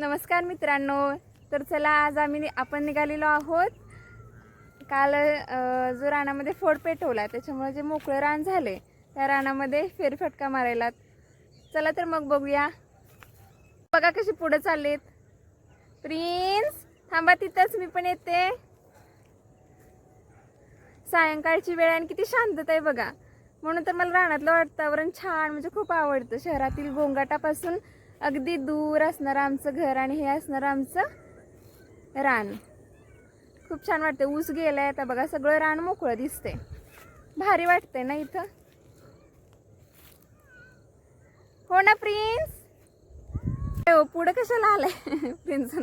नमस्कार मित्रांनो. तर चला आज आम्ही नि- आपण निघालेलो आहोत. काल जो रानामध्ये फोड पेटवला त्याच्यामुळे जे मोकळं रान झाले त्या रानामध्ये फेरफटका मारायला चला तर मग बघूया. बघा कशी पुढे चाललेत. प्रिन्स थांबा तिथंच मी पण येते. सायंकाळची वेळ आणि किती शांतता आहे बघा. म्हणून तर मला रानातलं वातावरण छान म्हणजे खूप आवडतं. शहरातील गोंगाटापासून अगदी दूर असणारं आमचं घर आणि हे असणारं आमचं रान. खूप छान वाटते ऊस गेलाय आता बघा सगळं रान मोकळं दिसतंय. भारी वाटतंय ना इथं? हो ना प्रिन्स? हो पुढं कशाला आलाय? प्रिन्स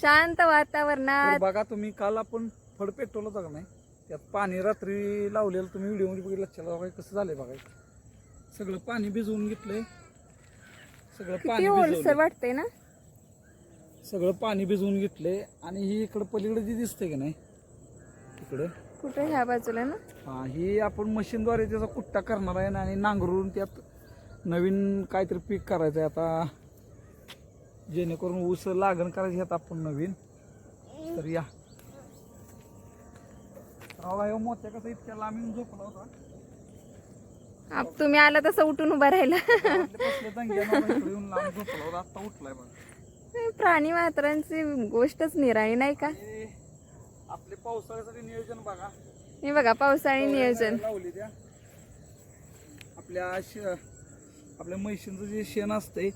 शांत वातावरणात. बघा तुम्ही काल आपण फड पेटवलं होतं का नाही? त्यात पाणी रात्री लावलेलं तुम्ही व्हिडिओमध्ये बघितलं लक्षात कसं झालंय बघा. सगळं पाणी भिजवून घेतलंय. सगळं किती पाणी ओलसर भिजवलंय. वाटतंय ना? सगळं पाणी भिजवून घेतलंय आणि ही इकडं पलीकडे जी दिसते की नाही इकडं. कुठं? ह्या बाजूला ना? हा ही आपण मशीनद्वारे त्याचा कुट्टा करणार आहे आणि नांगरून त्यात नवीन काहीतरी पीक करायचं आहे आता जेणेकरून ऊस लागण करायची ह्यात आपण नवीन. तर या. राव ह्यो मोत्या कसं इतक्या लांब येऊन झोपला होता? आप- तुम्ही आला तसं उठून उभा राहिला. उठलाय प्राणी मात्रांची गोष्टच निराळी नाही का? आपले पावसाळ्यासाठी नियोजन बघा हे बघा पावसाळी नियोजन. लावली आपल्या आपल्या म्हैशींचं जे शेण असतंय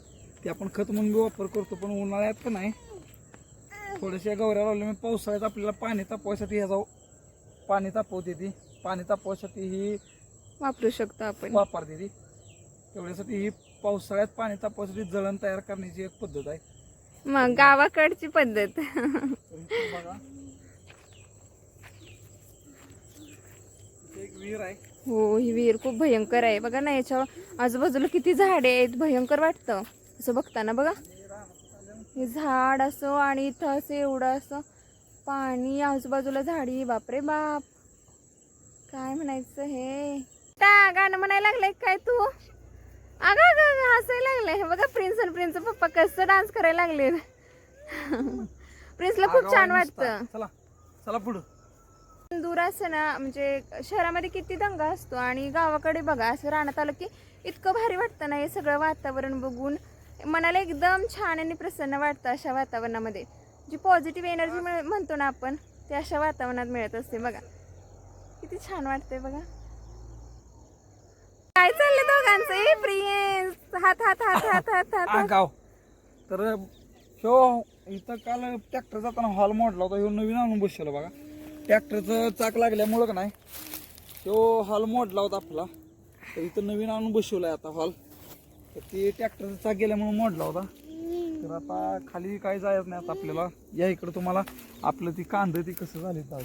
ते आपण खत म्हणून बी वापर करतो पण उन्हाळ्यात पण नाही? थोड्याशा गवऱ्या लावल्या मी पावसाळ्यात आपल्याला पाणी तापवायसाठी ह्याचा पाणी तापवते ती. पाणी तापवायसाठी ही वापरू शकतो आपण. वापरते ती तेवढ्यासाठी ही पावसाळ्यात पाणी तापवायसाठी जळण तयार करण्याची एक पद्धत आहे. मग गावाकडची पद्धत. तर इथे बघा इथे एक विहीर आहे. हो ही विहीर खूप भयंकर आहे. बघा ना याच्या आजूबाजूला किती झाडे आहेत. भयंकर वाटतं. असं बघताना बघा. हे झाड असं आणि इथं असं एवढं असं पाणी आजूबाजूला झाडी. बापरे बाप. काय म्हणायचं हे? ता गाणं म्हणायला लागलंय काय तू? अगं अगं हसायला लागलंय. बघा प्रिन्स आणि प्रिन्स पप्पा कसं डान्स करायला लागले प्रिन्सला खूप छान. वाटतं. चला चला पुढं. दूर असं ना म्हणजे शहरामध्ये किती दंगा असतो आणि गावाकडे बघा असं रानात आलं की इतकं भारी वाटतं ना हे सगळं वातावरण बघून. मनाला एकदम छान आणि प्रसन्न वाटतं अशा वातावरणामध्ये. जी पॉझिटिव्ह एनर्जी म्हणतो ना आपण ते अशा वातावरणात मिळत असते बघा. किती छान वाटतंय बघा. काय चाललंय दोघांचं? ए हात हात हात हात हात हात हा हात. गाव तर ह्यो इथं काल ट्रॅक्टर जाताना हॉल मोडला होता. ह्यो नवीन आणून बसलेला बघा. ट्रॅक्टरचं चाक लागल्यामुळं का नाही ह्यो हॉल मोडला होता आपला. तर इथं नवीन आणून बसवलाय आता हॉल. तर ते ट्रॅक्टरचं चाक गेल्यामुळे मोडला होता. तर आता खाली काय जायचं नाही आता आपल्याला. या इकडं तुम्हाला आपलं ती कांद ती कसं झाली जाऊ.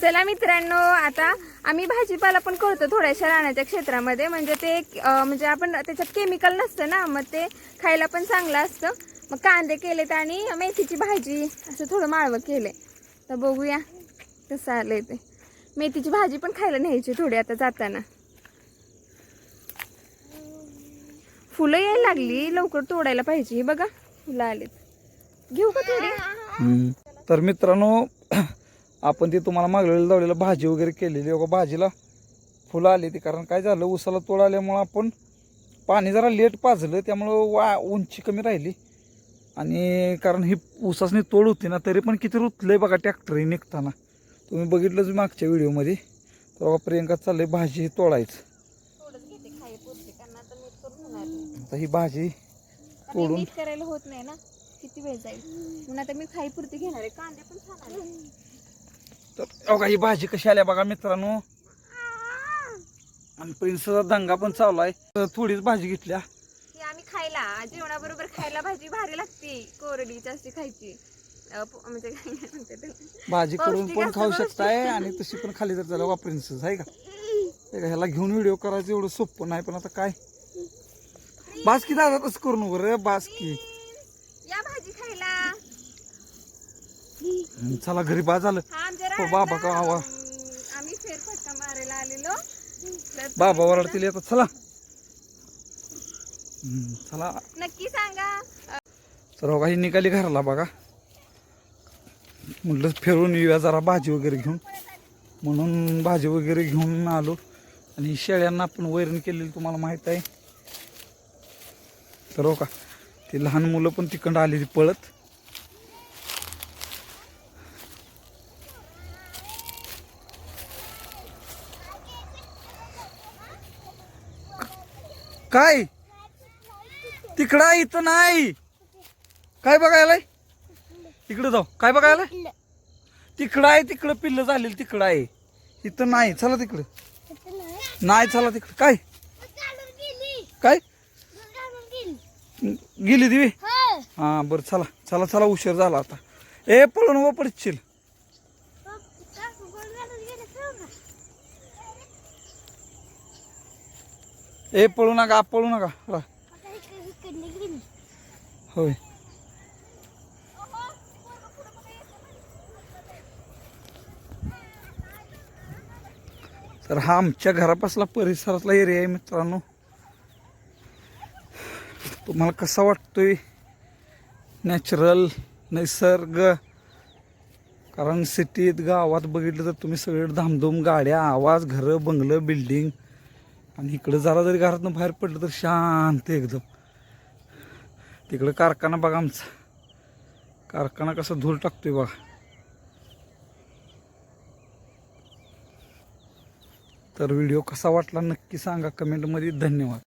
चला मित्रांनो आता आम्ही भाजीपाला पण करतो थोड्याशा रानाच्या क्षेत्रामध्ये. म्हणजे ते म्हणजे आपण त्याच्यात केमिकल नसतं ना मग ते खायला पण चांगलं असतं. मग कांदे केलेत आणि मेथीची भाजी असं थोडं माळवं केलं तर बघूया कसं आलं ते. मेथीची भाजी पण खायला न्यायची थोडी आता जाताना. फुलं यायला लागली लवकर तोडायला पाहिजे. बघा फुलं आलीत. घेऊ का थोडी? तर मित्रांनो आपण ते तुम्हाला मागलेलं लावलेलं भाजी वगैरे केलेली बघा भाजीला फुलं आली ती. कारण काय झालं उसाला तोड आल्यामुळं आपण पाणी जरा लेट पाजलं त्यामुळं वा उंची कमी राहिली. आणि कारण ही उसासनी तोड होती ना तरी पण किती रुतलं आहे बघा ट्रॅक्टरही निघताना. तुम्ही बघितलंच मागच्या व्हिडिओमध्ये. तर बघा प्रियंका चाललं आहे भाजी तोडायचं. आता ही भाजी तोडून करायला होत नाही ना किती वेळ जाईल? म्हणून आता मी खाईपुरती घेणार आहे कांदे पण छान तर बघा ही भाजी कशी आल्या बघा मित्रांनो. आणि प्रिन्सचा दंगा पण चालू आहे तर थोडीच भाजी घेतल्या. ही आम्ही खायला. जेवणाबरोबर खायला भाजी भारी लागते. कोरडी जास्त खायची. अं, प- म्हणजे काय म्हणते ते. भाजी करून पौष्टिक पण असतं खाऊ. शकताय आणि तशी पण खाली तर त्याला प्रिन्सेस आहे का? हे का, ह्याला घेऊन व्हिडिओ करायचं एवढं सोपं नाही पण आता काय? बासकी दादा तसं करू नको रे बासकी. या भाजी खायला. हम्म, चला घरी बा झालं. हा हो, बाबा. अं, आम्ही फेरफटका मारायला आलेलो. बाबा वरडतील येतात. चला. हम्म, चला. नक्की सांगा. तर काही निघाली घराला बघा. म्हटलं फिरून येऊया जरा भाजी वगैरे घेऊन. म्हणून भाजी वगैरे घेऊन आलो. आणि शेळ्यांना आपण वैरण केलेली तुम्हाला माहीत आहे. तर हो का ती लहान मुलं पण तिकडं आली ती पळत. काय? तिकडं आहे, इथं नाही. काय बघायला? इकडं जाऊ. काय बघायला? तिकडं आहे तिकडं पिल्लं झालेलं तिकडं आहे. इथं नाही. चला तिकडं. नाही चला तिकडं. काय? काय? गेली दिवी? हा बरं चला. चला चला उशीर झाला आता. ए पळून व पडशील ए पळू नका पळू नका. होय. तर हा आमच्या घरापासला परिसरातला एरिया आहे मित्रांनो. तुम्हाला कसा वाटतोय? नॅचरल निसर्ग. कारण सिटीत गावात बघितलं तर तुम्ही सगळे धामधूम गाड्या आवाज घरं बंगलं बिल्डिंग आणि इकडं जरा जरी घरातून बाहेर पडलं तर शांत एकदम. तिकडं कारखाना बघा आमचा. कारखाना कसा धूर टाकतोय बघा. तर व्हिडिओ कसा वाटला नक्की सांगा. कमेंटमध्ये धन्यवाद.